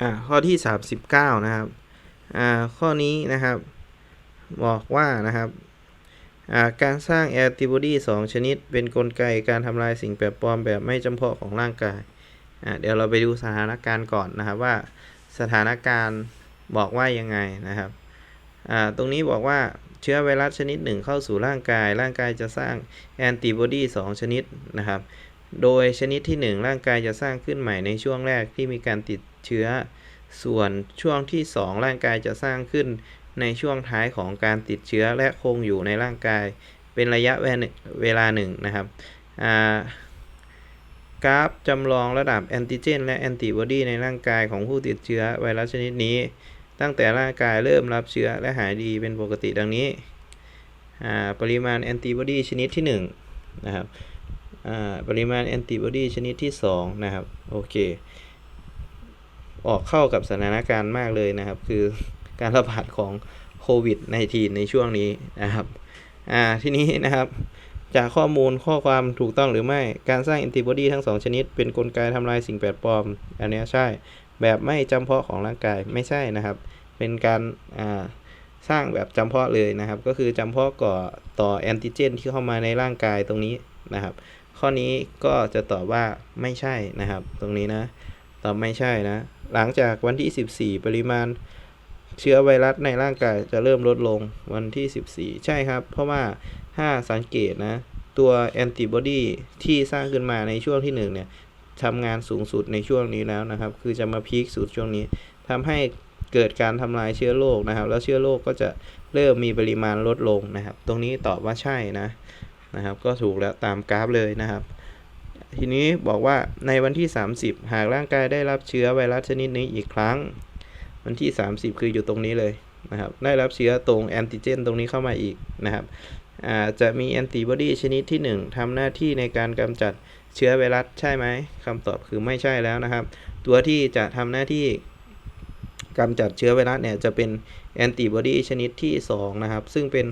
อ่าข้อที่ 39 นะครับอ่าข้อนี้นะครับบอกว่านะครับอ่าการสร้างแอนติบอดี2 ชนิด เป็นนกลไกการทำลายสิ่งแปลกปลอมแบบไม่จำเพาะของร่างกายอ่าเดี๋ยวเราไปดูสถานการณ์ก่อนนะครับว่าสถานการณ์บอกว่ายังไงนะครับอ่าตรงนี้บอกว่าเชื้อไวรัสชนิดหนึ่งเข้าสู่ร่างกาย ร่างกายจะสร้างแอนติบอดี2 ชนิดนะครับ โดยชนิดที่ 1 ร่างกายจะสร้างขึ้นใหม่ในช่วงแรกที่มีการติด เชื้อ ส่วนช่วงที่ 2 ร่างกายจะสร้างขึ้นในช่วงท้ายของการติดเชื้อและคงอยู่ในร่างกาย เป็นระยะเวลาหนึ่งนะครับกราฟจำลองระดับแอนติเจนและแอนติบอดีในร่างกายของผู้ติดเชื้อไวรัสชนิดนี้ ตั้งแต่ร่างกายเริ่มรับเชื้อและหายดีเป็นปกติดังนี้ ปริมาณแอนติบอดีชนิดที่1นะครับปริมาณแอนติบอดีชนิดที่2นะครับโอเค ออกเข้ากับสถานการณ์มากเลยนะครับ คือการระบาดของโควิด -19 ในช่วงนี้นะครับอ่าทีนี้นะครับ จากข้อมูลข้อความถูกต้องหรือไม่การสร้างแอนติบอดีทั้ง 2 ชนิด เป็นนกลไกทำลายสิ่งแปลกปลอม อันนี้ใช่แบบไม่จำเพาะของร่างกายไม่ใช่นะครับ เป็นการอ่าสร้างแบบจำเพาะเลยนะครับ ก็คือจำเพาะก่อต่อแอนติเจนที่เข้ามาในร่างกายตรงนี้นะครับ ข้อนี้ก็จะตอบว่าไม่ใช่นะครับ ตรงนี้นะ ตอบไม่ใช่นะ หลังจากวันที่ 14 ปริมาณเชื้อไวรัสในร่างกายจะเริ่มลดลงวันที่ 14 ใช่ครับ เพราะว่าถ้าสังเกตนะ ตัวแอนติบอดีที่สร้างขึ้นมาในช่วงที่ 1 เนี่ยทำงานสูงสุดในช่วงนี้แล้วนะครับ คือจะมาพีคสุดช่วงนี้ทำให้เกิดการทำลายเชื้อโรคนะครับ แล้วเชื้อโรคก็จะเริ่มมีปริมาณลดลงนะครับ ตรงนี้ตอบว่าใช่นะนะครับ ก็ถูกแล้วตามกราฟเลยนะครับ ทีนี้บอกว่าในวันที่ 30 หากร่างกายได้รับเชื้อไวรัสชนิดนี้อีกครั้ง วันที่ 30 คืออยู่ตรงนี้เลยนะครับ ได้รับเชื้อตรงแอนติเจนตรงนี้เข้ามาอีกนะครับจะมีแอนติบอดีชนิดที่ 1ทำหน้าที่ในการกำจัดเชื้อไวรัสใช่ไหมคำตอบคือไม่ใช่แล้วนะครับ ตัวที่จะทำหน้าที่กำจัดเชื้อไวรัสเนี่ยจะเป็นแอนติบอดีชนิดที่ 2 นะครับ ซึ่งเป็น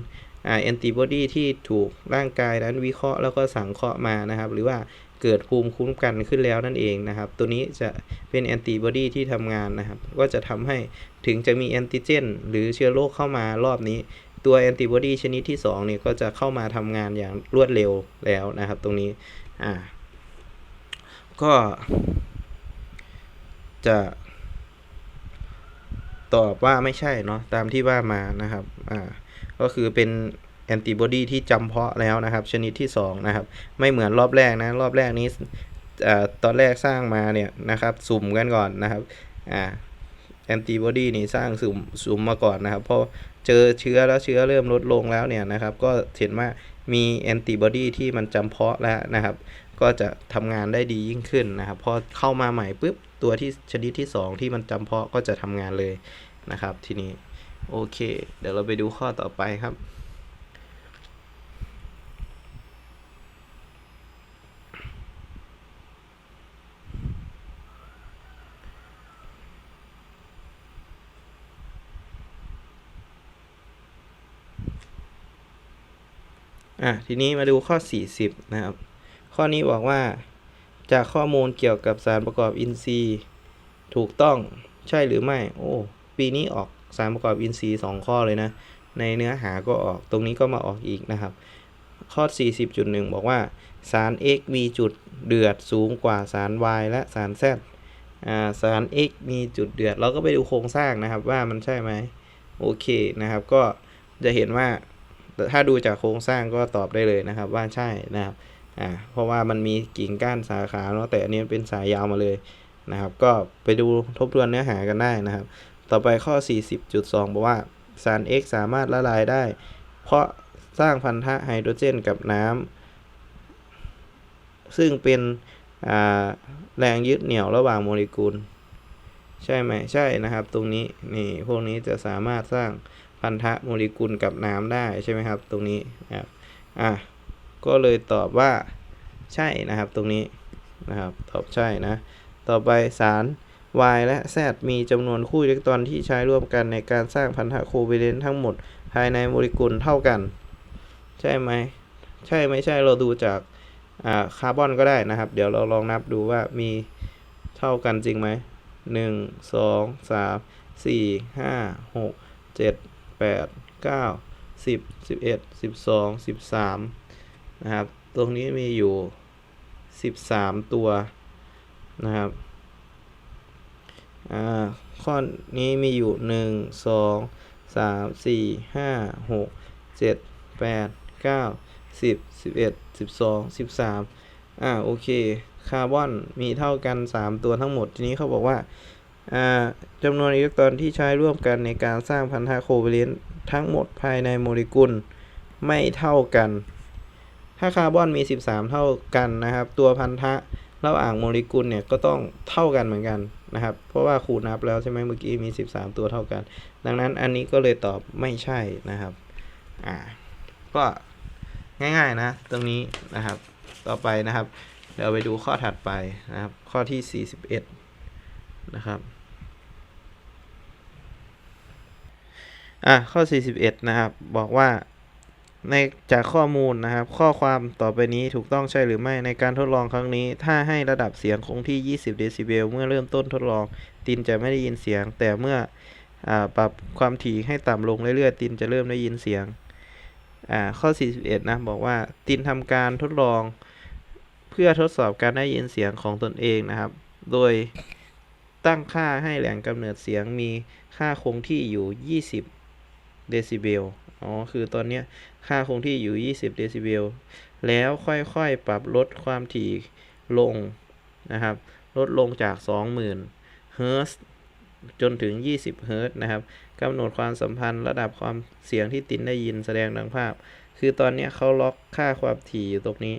แอนติบอดีที่ถูกร่างกายนั้นวิเคราะห์แล้วก็สังเคราะห์มานะครับ หรือว่า เกิดภูมิคุ้มกันขึ้นแล้วนั่นเองนะครับ ตัวนี้จะเป็นแอนติบอดีที่ทำงานนะครับ ก็จะทำให้ถึงจะมีแอนติเจน หรือเชื้อโรคเข้ามารอบนี้ ตัวแอนติบอดีชนิดที่2เนี่ยก็จะเข้ามาทำงานอย่างรวดเร็วแล้วนะครับ ตรงนี้อ่าก็จะตอบว่าไม่ใช่เนาะตามที่ว่ามานะครับอ่าก็คือเป็น แอนติบอดีที่จำเพาะแล้วนะครับ ชนิดที่2นะครับไม่เหมือนรอบแรกนะรอบแรกนี้ตอนแรกสร้างมาเนี่ยนะครับสุ่มกันก่อนนะครับแอนติบอดีนี่สร้างสุ่มสุ่มมาก่อนนะครับพอเจอเชื้อแล้วเชื้อเริ่มลดลงแล้วเนี่ยนะครับก็เห็นว่ามีแอนติบอดีที่มันจำเพาะแล้วนะครับก็จะทำงานได้ดียิ่งขึ้นนะครับพอเข้ามาใหม่ปุ๊บตัวที่ชนิดที่ 2 ที่มันจำเพาะก็จะทำงานเลยนะครับ ทีนี้โอเค เดี๋ยวเราไปดูข้อต่อไปครับ อะทีนี้มาดูข้อ 40 นะครับ ข้อนี้บอกว่า จากข้อมูลเกี่ยวกับสารประกอบอินทรีย์ถูกต้องใช่หรือไม่ โอ้ ปีนี้ออกสารประกอบอินทรีย์2ข้อเลยนะ ในเนื้อหาก็ออกตรงนี้ก็มาออกอีกนะครับ ข้อ 40.1 บอกว่า สาร X มีจุดเดือดสูงกว่าสาร Y และสาร Z อ่าสาร X มีจุดเดือด เราก็ไปดูโครงสร้างนะครับว่ามันใช่ไหมโอเคนะครับ ก็จะเห็นว่า ถ้าดูจากโครงสร้างก็ตอบได้เลยนะครับ ว่าใช่นะครับอ่าเพราะว่ามันมีกิ่งก้านสาขาเนาะแต่อันนี้เป็นสายยาวมาเลยนะครับ ก็ไปดูทบทวนเนื้อหากันได้นะครับ ต่อไปข้อ 40.2 บอกว่าสาร X สามารถละลายได้ เพราะสร้างพันธะไฮโดรเจนกับน้ำซึ่งเป็นแรงยึดเหนี่ยวระหว่างโมเลกุล ใช่ไหมใช่นะครับ ตรงนี้นี่พวกนี้จะสามารถสร้าง พันธะโมเลกุลกับน้ำได้ใช่ไหมครับ ตรงนี้ครับอะก็เลยตอบว่าใช่นะครับตรงนี้นะครับตอบใช่นะ ต่อไปสาร Y และ Z มีจำนวนคู่อิเล็กตรอนที่ใช้ร่วมกันในการสร้างพันธะโคเวเลนต์ทั้งหมด ภายในโมเลกุลเท่ากัน ใช่ไหมใช่ไม่ใช่เราดูจากคาร์บอนก็ได้นะครับ เดี๋ยวเราลองนับดูว่ามีเท่ากันจริงไหมหนึ่งสองสามสี่ห้าหกเจ็ด แปดเก้าสิบสิบเอ็ดสิบสองสิบสามนะครับ ตรงนี้มีอยู่สิบสามตัวนะครับอ่าข้อนี้มีอยู่หนึ่งสองสามสี่ห้าหกเจ็ดแปดเก้าสิบสิบเอ็ดสิบสองสิบสามอ่าโอเค คาร์บอนมีเท่ากัน3ตัวทั้งหมด ทีนี้เขาบอกว่า จำนวนอิเล็กตรอนที่ใช้ร่วมกันในการสร้างพันธะโคเวเลนต์ทั้งหมดภายในโมเลกุลไม่เท่ากัน ถ้าคาร์บอนมี 13 เท่ากันนะครับ ตัวพันธะระหว่างโมเลกุลเนี่ยก็ต้องเท่ากันเหมือนกันนะครับ เพราะว่าครูนับแล้วใช่ไหมเมื่อกี้มี 13 ตัวเท่ากัน ดังนั้นอันนี้ก็เลยตอบไม่ใช่นะครับอ่าก็ง่ายๆนะตรงนี้นะครับต่อไปนะครับ เดี๋ยวไปดูข้อถัดไปนะครับ ข้อที่ 41 นะครับอะข้อ 41 นะครับ บอกว่าในจากข้อมูลนะครับ ข้อความต่อไปนี้ถูกต้องใช่หรือไม่ในการทดลองครั้งนี้ ถ้าให้ระดับเสียงคงที่ 20 เดซิเบลเมื่อเริ่มต้นทดลอง ตินจะไม่ได้ยินเสียง แต่เมื่ออปรับความถี่ให้ต่ำลงเรื่อยๆ ตินจะเริ่มได้ยินเสียงอ่าข้อ 41 นะบอกว่าตินทำการทดลอง เพื่อทดสอบการได้ยินเสียงของตนเองนะครับ โดย ตั้งค่าให้แหล่งกำเนิดเสียงมีค่าคงที่อยู่ 20 เดซิเบล อ๋อ คือตอนนี้ค่าคงที่อยู่ 20 เดซิเบล แล้วค่อยๆ ปรับลดความถี่ลงนะครับ ลดลงจาก 20,000 เฮิร์ตจนถึง 20 เฮิร์ตนะครับกำหนดความสัมพันธ์ระดับความเสียงที่ตินได้ยินแสดงดังภาพ คือตอนนี้เขาล็อกค่าความถี่อยู่ตรงนี้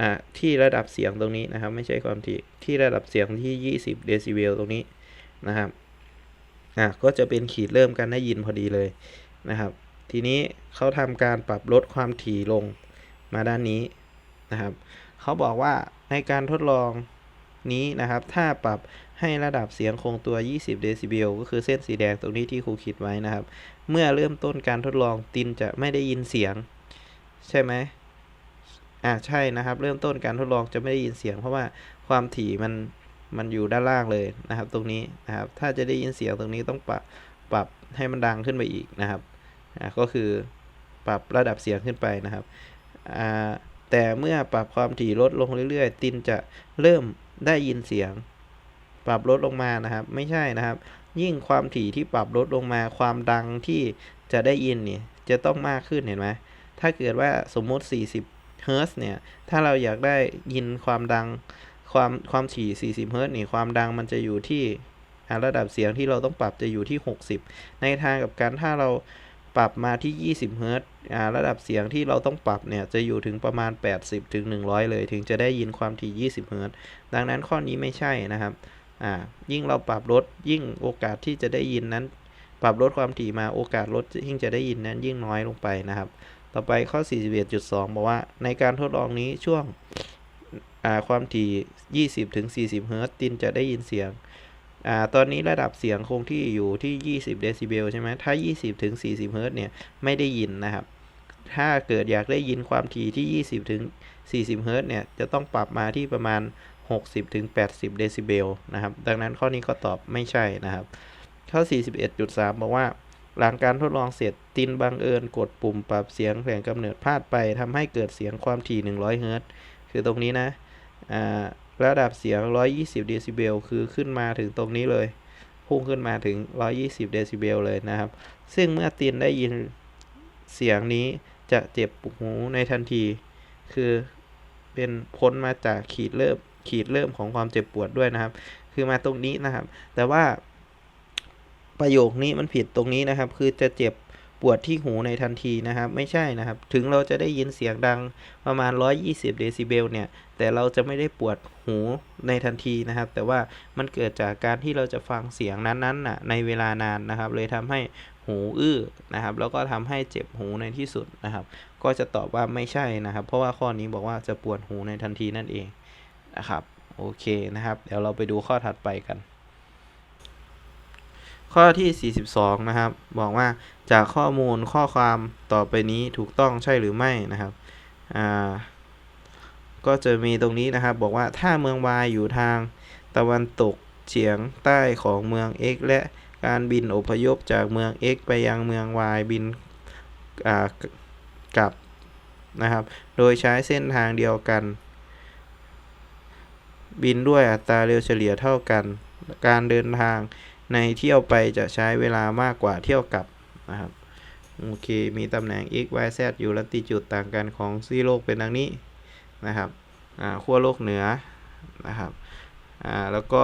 อ่าที่ระดับเสียงตรงนี้นะครับ ไม่ใช่ความถี่ที่ระดับเสียงที่ 20 เดซิเบลตรงนี้นะครับอะก็จะเป็นขีดเริ่มการได้ยินพอดีเลยนะครับ ทีนี้เขาทำการปรับลดความถี่ลงมาด้านนี้นะครับเขาบอกว่าในการทดลองนี้นะครับ ถ้าปรับให้ระดับเสียงคงตัว 20 เดซิเบลก็คือเส้นสีแดงตรงนี้ที่ครูขีดไว้นะครับ เมื่อเริ่มต้นการทดลองตินจะไม่ได้ยินเสียง ใช่ไหม อ่าใช่นะครับ เริ่มต้นการทดลองจะไม่ได้ยินเสียง เพราะว่าความถี่มันมันอยู่ด้านล่างเลยนะครับ ตรงนี้นะครับ ถ้าจะได้ยินเสียงตรงนี้ต้องปรับปรับให้มันดังขึ้นไปอีกนะครับอ่าก็คือปรับระดับเสียงขึ้นไปนะครับอ่าแต่เมื่อปรับความถี่ลดลงเรื่อย ๆ ตินจะเริ่มได้ยินเสียง ปรับลดลงมานะครับ ไม่ใช่นะครับ ยิ่งความถี่ที่ปรับลดลงมา ความดังที่จะได้ยินเนี่ยจะต้องมากขึ้นเห็นไหมถ้าเกิดว่าสมมติ 40 เฮิร์ตเนี่ย ถ้าเราอยากได้ยินความดังความความถี่40เฮิร์ตซ์นี่ความดังมันจะอยู่ที่อ่าระดับเสียงที่เราต้องปรับจะอยู่ที่ 60 ในทางกับการถ้าเราปรับมาที่ 20เฮิร์ตซ์อ่าระดับเสียงที่เราต้องปรับเนี่ยจะอยู่ถึงประมาณ 80ถึง100 เลย ถึงจะได้ยินความถี่20เฮิร์ตดังนั้นข้อนี้ไม่ใช่นะครับอ่ายิ่งเราปรับลดยิ่งโอกาสที่จะได้ยินนั้น ปรับลดความถี่มาโอกาสลดยิ่งจะได้ยินนั้นยิ่งน้อยลงไปนะครับ ต่อไปข้อ 41.2 บอกว่า ในการทดลองนี้ช่วงความถี่ 20 ถึง 40 เฮิร์ตซ์ตินจะได้ยินเสียงอตอนนี้ระดับเสียงคงที่อยู่ที่ 20 เดซิเบลใช่ไหมถ้า 20 ถึง 40 เฮิร์ตซ์เนี่ย ไม่ได้ยินนะครับ ถ้าเกิดอยากได้ยินความถี่ที่ 20 ถึง 40 เฮิร์ตซ์เนี่ย จะต้องปรับมาที่ประมาณ 60 ถึง 80 เดซิเบลนะครับ ดังนั้นข้อนี้ก็ตอบไม่ใช่นะครับ ข้อ 41.3 บอกว่า หลังการทดลองเสร็จตินบังเอิญกดปุ่มปรับเสียงแผงกำเนิดพลาดไปทำให้เกิดเสียงความถี่ 100 เฮิร์ตซ์คือตรงนี้นะอ่าระดับเสียง 120 เดซิเบลคือขึ้นมาถึงตรงนี้เลย พุ่งขึ้นมาถึง 120 เดซิเบลเลยนะครับ ซึ่งเมื่อตินได้ยินเสียงนี้จะเจ็บหูในทันที คือเป็นพ้นมาจากขีดเริ่มขีดเริ่มของความเจ็บปวดด้วยนะครับ คือมาตรงนี้นะครับ แต่ว่า ประโยคนี้มันผิดตรงนี้นะครับ คือจะเจ็บปวดที่หูในทันทีนะครับ ไม่ใช่นะครับ ถึงเราจะได้ยินเสียงดังประมาณ 120 เดซิเบลเนี่ย แต่เราจะไม่ได้ปวดหูในทันทีนะครับ แต่ว่ามันเกิดจากการที่เราจะฟังเสียงนั้นๆน่ะในเวลานานนะครับ เลยทำให้หูอื้อนะครับ แล้วก็ทำให้เจ็บหูในที่สุดนะครับ ก็จะตอบว่าไม่ใช่นะครับ เพราะว่าข้อนี้บอกว่าจะปวดหูในทันทีนั่นเองนะครับ โอเคนะครับ เดี๋ยวเราไปดูข้อถัดไปกัน ข้อที่ 42 นะครับ บอกว่าจากข้อมูลข้อความต่อไปนี้ถูกต้องใช่หรือไม่นะครับอ่าก็จะมีตรงนี้นะครับ บอกว่าถ้าเมืองวายอยู่ทางตะวันตกเฉียงใต้ของเมือง x และการบินอพยพจากเมือง x ไปยังเมือง y บินกลับนะครับ โดยใช้เส้นทางเดียวกัน บินด้วยอัตราเร็วเฉลี่ยเท่ากัน การเดินทาง ในเที่ยวไปจะใช้เวลามากกว่าเที่ยวกลับนะครับโอเค มีตำแหน่ง x y z อยู่ลัติจูดต่างกันของซีโลกเป็นดังนี้นะครับขั้วโลกเหนือนะครับอ่าแล้วก็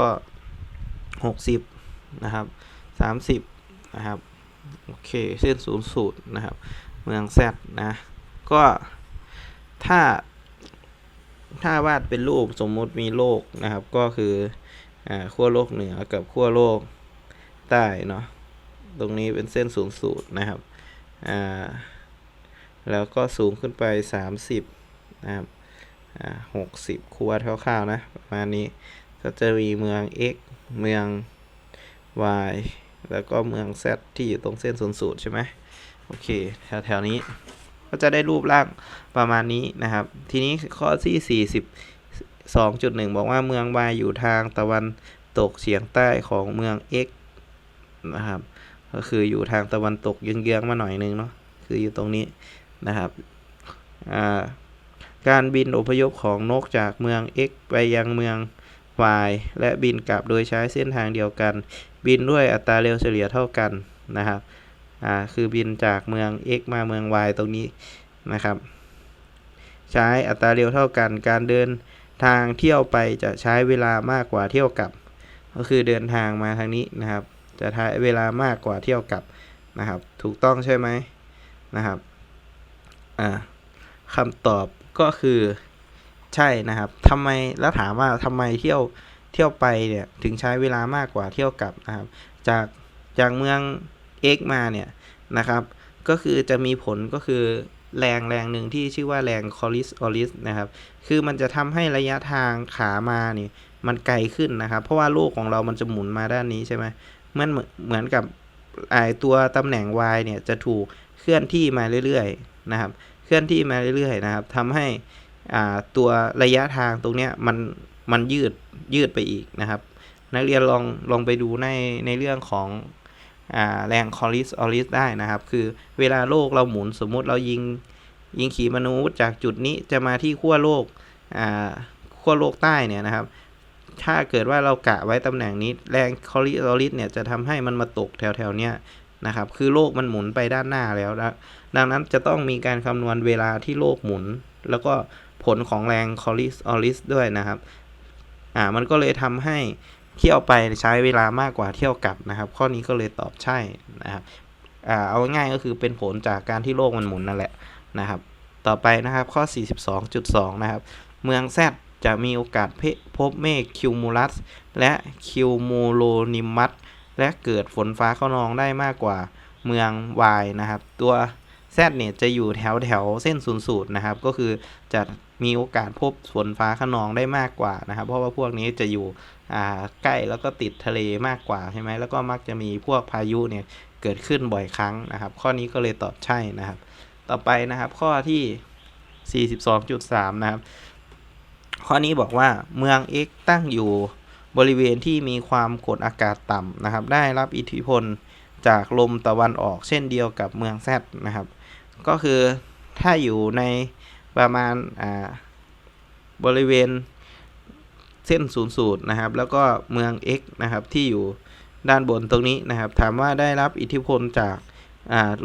60นะครับ30นะครับโอเคเส้นศูนย์สูตรนะครับ เมือง Z นะก็ถ้า ถ้าวาดเป็นรูปสมมุติมีโลกนะครับ ก็คืออ่าขั้วโลกเหนือกับขั้วโลก ใต้เนาะตรงนี้เป็นเส้นศูนย์สูตรนะครับอ่าแล้วก็สูงขึ้นไป 30นะครับอ่าหกสิบคูวัดคร่าวๆนะประมาณนี้ก็จะมีเมือง x เมือง y แล้วก็เมือง z ที่อยู่ตรงเส้นศูนย์สูตรใช่ไหมโอเคแถวๆนี้ก็จะได้รูปร่างประมาณนี้นะครับ ทีนี้ข้อที่ 42.1 บอกว่าเมือง y อยู่ทางตะวันตกเฉียงใต้ของเมือง x นะครับ ก็คืออยู่ทางตะวันตกเยื้องๆมาหน่อยนึงเนาะคืออยู่ตรงนี้นะครับาการบินอพยพของนกจากเมือง x ไปยังเมือง y และบินกลับโดยใช้เส้นทางเดียวกัน บินด้วยอัตราเร็วเฉลี่ยเท่ากันนะครับอ่าคือบินจากเมือง x มาเมือง y ตรงนี้นะครับ ใช้อัตราเร็วเท่ากัน การเดินทางเที่ยวไปจะใช้เวลามากกว่าเที่ยวกลับ ก็คือเดินทางมาทางนี้นะครับ จะใช้เวลามากกว่าเที่ยวกลับนะครับ ถูกต้องใช่ไหมนะครับอ่าคำตอบก็คือใช่นะครับทำไมแล้วถามว่าทำไมเที่ยวเที่ยวไปเนี่ยถึงใช้เวลามากกว่าเที่ยวกลับนะครับ จากจากเมือง x มาเนี่ยนะครับ ก็คือจะมีผลก็คือแรงแรงหนึ่งที่ชื่อว่าแรงคอริสออริสนะครับ คือมันจะทำให้ระยะทางขามาเนี่ยมันไกลขึ้นนะครับ เพราะว่าโลกของเรามันจะหมุนมาด้านนี้ใช่ไหม มือนเหมือนกับไอตัวตำแหน่ง y เนี่ยจะถูกเคลื่อนที่มาเรื่อยๆนะครับ เคลื่อนที่มาเรื่อยๆนะครับทำให้ตัวระยะทางตรงเนี้ยมันมันยืดยืดไปอีกนะครับ นักเรียนลองลองไปดูในในเรื่องของอแรงคอริสออริสได้นะครับ คือเวลาโลกเราหมุนสมมุติเรายิงยิงขีปนาวุธจากจุดนี้จะมาที่ขั้วโลกขั้วโลกใต้เนี่ยนะครับ ถ้าเกิดว่าเรากะไว้ตำแหน่งนี้แรงคอริสออริสเนี่ยจะทำให้มันมาตกแถวแถวเนี้ยนะครับ คือโลกมันหมุนไปด้านหน้าแล้วนะดังนั้นจะต้องมีการคำนวณเวลาที่โลกหมุน แล้วก็ผลของแรงคอริสออริสด้วยนะครับ อ่ามันก็เลยทำให้เที่ยวไปใช้เวลามากกว่าเที่ยวกลับนะครับ ข้อนี้ก็เลยตอบใช่นะครับอ่าเอาง่ายก็คือเป็นผลจากการที่โลกมันหมุนนั่นแหละนะครับ ต่อไปนะครับข้อ 42.2 นะครับ เมืองแซ จะมีโอกาสพบเมฆคิวมูลัสและคิวมูโลนิมัสและเกิดฝนฟ้าขนองได้มากกว่าเมือง Y นะครับ ตัว Z เนี่ยจะอยู่แถวแถวเส้นศูนย์สูตรนะครับ ก็คือจะมีโอกาสพบฝนฟ้าขนองได้มากกว่านะครับ เพราะว่าพวกนี้จะอยู่ใกล้แล้วก็ติดทะเลมากกว่าใช่ไหมแล้วก็มักจะมีพวกพายุเนี่ยเกิดขึ้นบ่อยครั้งนะครับ ข้อนี้ก็เลยตอบใช่นะครับ ต่อไปนะครับข้อที่ 42.3 นะครับ ข้อนี้บอกว่าเมือง X ตั้งอยู่บริเวณที่มีความกดอากาศต่ำนะครับ ได้รับอิทธิพลจากลมตะวันออกเช่นเดียวกับเมือง Z นะครับ ก็คือถ้าอยู่ในประมาณอ่าบริเวณเส้นศูนย์สูตรนะครับ แล้วก็เมือง x นะครับที่อยู่ด้านบนตรงนี้นะครับ ถามว่าได้รับอิทธิพลจาก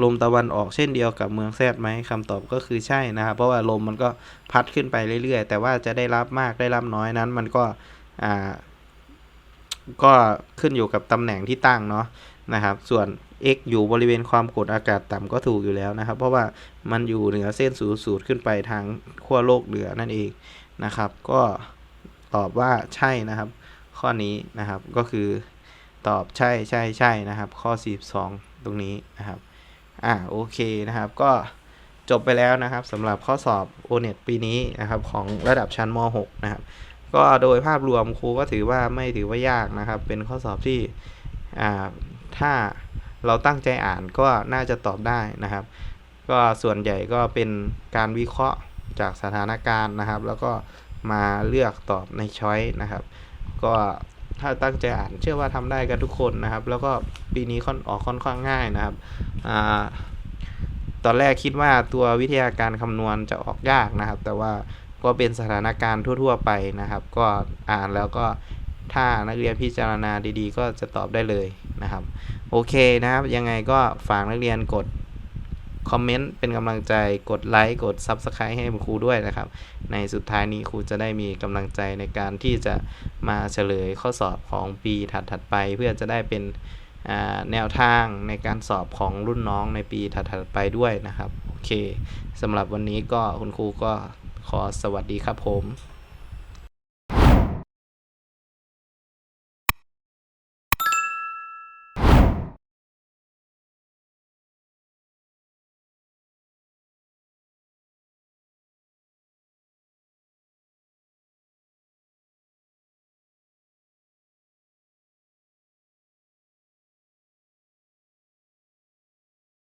ลมตะวันออกเช่นเดียวกับเมืองแซดไหมคำตอบก็คือใช่นะครับเพราะว่าลมมันก็พัดขึ้นไปเรื่อยๆ แต่ว่าจะได้รับมากได้รับน้อยนั้นมันก็ก็ขึ้นอยู่กับตำแหน่งที่ตั้งเนาะนะครับ ส่วน x อยู่บริเวณความกดอากาศต่ำก็ถูกอยู่แล้วนะครับ เพราะว่ามันอยู่เหนือเส้นศูนย์สูตรขึ้นไปทางขั้วโลกเหนือนั่นเองนะครับ ก็ตอบว่าใช่นะครับ ข้อนี้นะครับก็คือตอบใช่ใช่ใช่นะครับ ข้อ 42 ตรงนี้นะครับ อ่าโอเคนะครับ ก็จบไปแล้วนะครับสำหรับข้อสอบ o n e t ปีนี้นะครับของระดับชั้นม .6 นะครับ ก็โดยภาพรวมครูก็ถือว่าไม่ถือว่ายากนะครับ เป็นข้อสอบที่อ่าถ้าเราตั้งใจอ่านก็น่าจะตอบได้นะครับ ก็ส่วนใหญ่ก็เป็นการวิเคราะห์จากสถานการณ์นะครับ แล้วก็มาเลือกตอบในช้อยนะครับ ก็ ถ้าตั้งใจอ่านเชื่อว่าทำได้กันทุกคนนะครับ แล้วก็ปีนี้ค่อนออกค่อนข้างง่ายนะครับอ่าตอนแรกคิดว่าตัววิทยาการคำนวณจะออกยากนะครับ แต่ว่าก็เป็นสถานการณ์ทั่ว ๆ ไปนะครับ ก็อ่านแล้วก็ถ้านักเรียนพิจารณาดีๆ ก็จะตอบได้เลยนะครับ โอเคนะครับ ยังไงก็ฝากนักเรียนกด คอมเมนต์เป็นกำลังใจกดไลค์กด Subscribe ให้ครูด้วยนะครับ ในสุดท้ายนี้ครูจะได้มีกำลังใจในการที่จะมาเฉลยข้อสอบของปีถัดๆไป เพื่อจะได้เป็นแนวทางในการสอบของรุ่นน้องในปีถัดๆไปด้วยนะครับ โอเคสำหรับวันนี้ก็คุณครูก็ขอสวัสดีครับผม